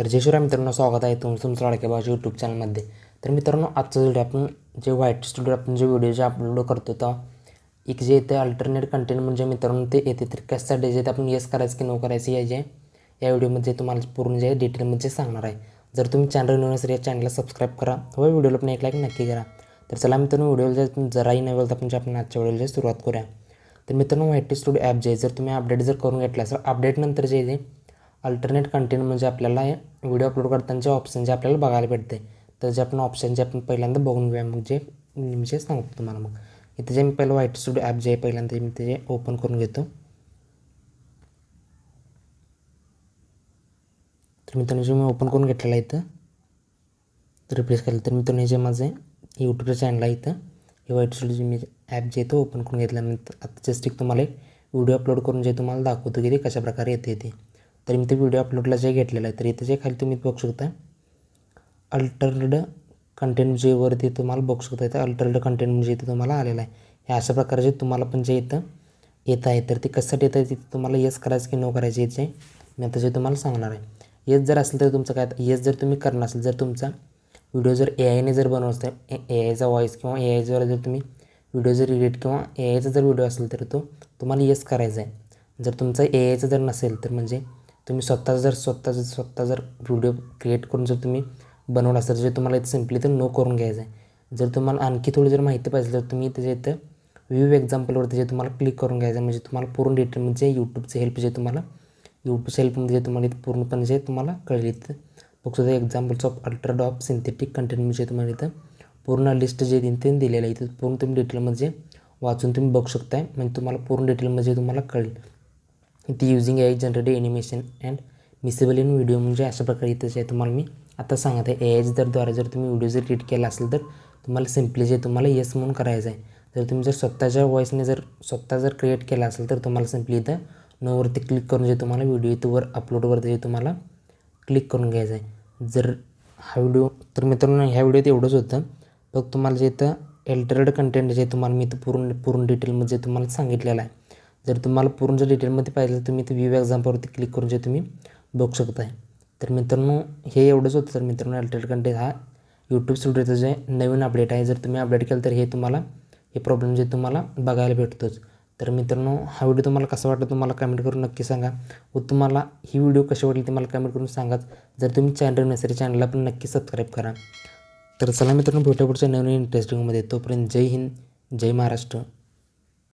तर जय शिवराय मित्रांनो स्वागत आहे तुमचं तुमचं लाडक्या भावाच्या यूट्यूब चॅनलमध्ये तर मित्रांनो आजचा व्हिडिओ आपण जे व्हाईट स्टुडिओ आपण जे व्हिडिओ जे अपलोड करतो तर एक जे येते अल्टरनेट कंटेंट म्हणजे मित्रांनो ते येते तर कशासाठी जे ते आपण येस करायचं की नो करायचं या जे या व्हिडिओमध्ये तुम्हाला पूर्ण जे डिटेलमध्ये सांगणार आहे. जर तुम्ही चॅनल नवीन असेल या चॅनलला सबस्क्राईब करा व व्हिडिओला पण एक लाईक नक्की करा. तर चला मित्रांनो व्हिडिओला जर जराही नवेल तर आपण जे आपण आजच्या व्हिडिओला सुरुवात करूया. तर मित्रांनो व्हाईट स्टुडिओ ॲप जे आहे, जर तुम्ही अपडेट जर करून घेतला असेल अपडेटनंतर जे आहे अल्टरनेट कंटेंट म्हणजे आपल्याला व्हिडिओ अपलोड करतानाचे ऑप्शन जे आपल्याला बघायला भेटते. तर जे आपण ऑप्शन जे आपण पहिल्यांदा बघून घेऊया मग जे म्हणजे सांगतो तुम्हाला मग. इथे जे मी पहिलं व्हाईट स्टुडिओ ॲप जे आहे पहिल्यांदा मी ते जे ओपन करून घेतो. तर मित्रांनो जे मी ओपन करून घेतलेलं आहे इथं तर रिप्लेस केलं तर मित्रांनो जे माझं यूट्यूबचं चॅनल आहे इथं. हे व्हाईट स्टुडिओ जे मी ॲप जे आहे ओपन करून घेतल्यानंतर आता जस्ट एक तुम्हाला एक व्हिडिओ अपलोड करून जे तुम्हाला दाखवतो की ते कशा प्रकारे येते ते. तर मी ते व्हिडिओ अपलोडला जे घेतलेलं आहे तर इथे जे खाली तुम्ही बघू शकता अल्टर्ड कंटेंट जे वरती तुम्हाला बघू शकता इथं अल्टर्ड कंटेंट म्हणजे इथं तुम्हाला आलेला आहे. हे अशा प्रकारचे तुम्हाला पण जे इथं येत आहे तर ते कशासाठी आहे तिथं तुम्हाला येस करायचं की नो करायचं याचे मी आता जे तुम्हाला सांगणार आहे. येस जर असेल तर तुमचं काय येस जर तुम्ही करणार असेल जर तुमचा व्हिडिओ जर ए आयने जर बनवत ए ए आयचा व्हॉईस किंवा ए आयजवर जर तुम्ही व्हिडिओ जर एडिट किंवा ए आयचा जर व्हिडिओ असेल तर तो तुम्हाला येस करायचा आहे. जर तुमचा ए आयचा जर नसेल तर म्हणजे तुम्ही स्वतः जर स्वतः जर स्वतः जर व्हिडिओ क्रिएट करून जर तुम्ही बनवला असेल तर जे तुम्हाला इथं सिम्पली तर नो करून घ्यायचं आहे जर तुम्हाला आणखी थोडी जर माहिती पाहिजे तर तुम्ही त्याच्या इथं व्ह्यू एक्झाम्पलवरती जे तुम्हाला क्लिक करून घ्यायचं आहे म्हणजे तुम्हाला पूर्ण डिटेल म्हणजे यूट्यूबचे हेल्प जे तुम्हाला यूट्यूबच्या हेल्पमध्ये म्हणजे जे तुम्हाला इथं पूर्णपणे जे तुम्हाला कळेल इथं. फक्त एक्झाम्पल्स ऑफ अल्ट्राडॉप सिंथेटिक कंटेंट म्हणजे तुम्हाला इथं पूर्ण लिस्ट जे दिन ते दिलेलं आहे इथं पूर्ण तुम्ही डिटेलमध्ये म्हणजे वाचून तुम्ही बघू शकताय म्हणजे तुम्हाला पूर्ण डिटेलमध्ये म्हणजे तुम्हाला कळेल. इथे using A I generated animation and miscible in video म्हणजे अशा प्रकारे इथं जे तुम्हाला मी आता सांगत आहे. ए आय जरद्वारे जर तुम्ही व्हिडिओ जर एडिट केला असेल तर तुम्हाला सिम्पली जे तुम्हाला येस म्हणून करायचं आहे. जर तुम्ही जर स्वतःच्या व्हॉईसने जर स्वतः जर क्रिएट केला असेल तर तुम्हाला सिम्पली इथं नोवरती क्लिक करून जे तुम्हाला व्हिडिओ इथं वर अपलोडवरती जे तुम्हाला क्लिक करून घ्यायचं आहे. जर हा व्हिडिओ तर मित्रांनो ह्या व्हिडिओत एवढंच होतं. फक्त तुम्हाला जे इथं एल्टरेड कंटेंट जे तुम्हाला मी इथं पूर्ण पूर्ण डिटेलमध्ये तुम्हाला सांगितलेलं आहे. जर तुम्हाला पूर्ण जर डिटेलमध्ये पाहिजे तर तुम्ही ते व्ह्यू एक्झाम्पलवरती क्लिक करून जे तुम्ही बघू शकताय. तर मित्रांनो हे एवढंच होतं. तर मित्रांनो अल्टेड कंटेंट हा यूट्यूब स्टुडिओचं जे नवीन अपडेट आहे जर तुम्ही अपडेट केलं तर हे तुम्हाला हे प्रॉब्लेम जे तुम्हाला बघायला भेटतोच. तर मित्रांनो हा व्हिडिओ तुम्हाला कसा वाटला तुम्हाला कमेंट करून नक्की सांगा. व तुम्हाला ही व्हिडिओ कशी वाटली ते मला कमेंट करून सांगाच. जर तुम्ही चॅनल नसेल चॅनलला पण नक्की सबस्क्राईब करा. तर चला मित्रांनो भेटू पुढच्या नवीन इंटरेस्टिंगमध्ये तोपर्यंत जय हिंद जय महाराष्ट्र.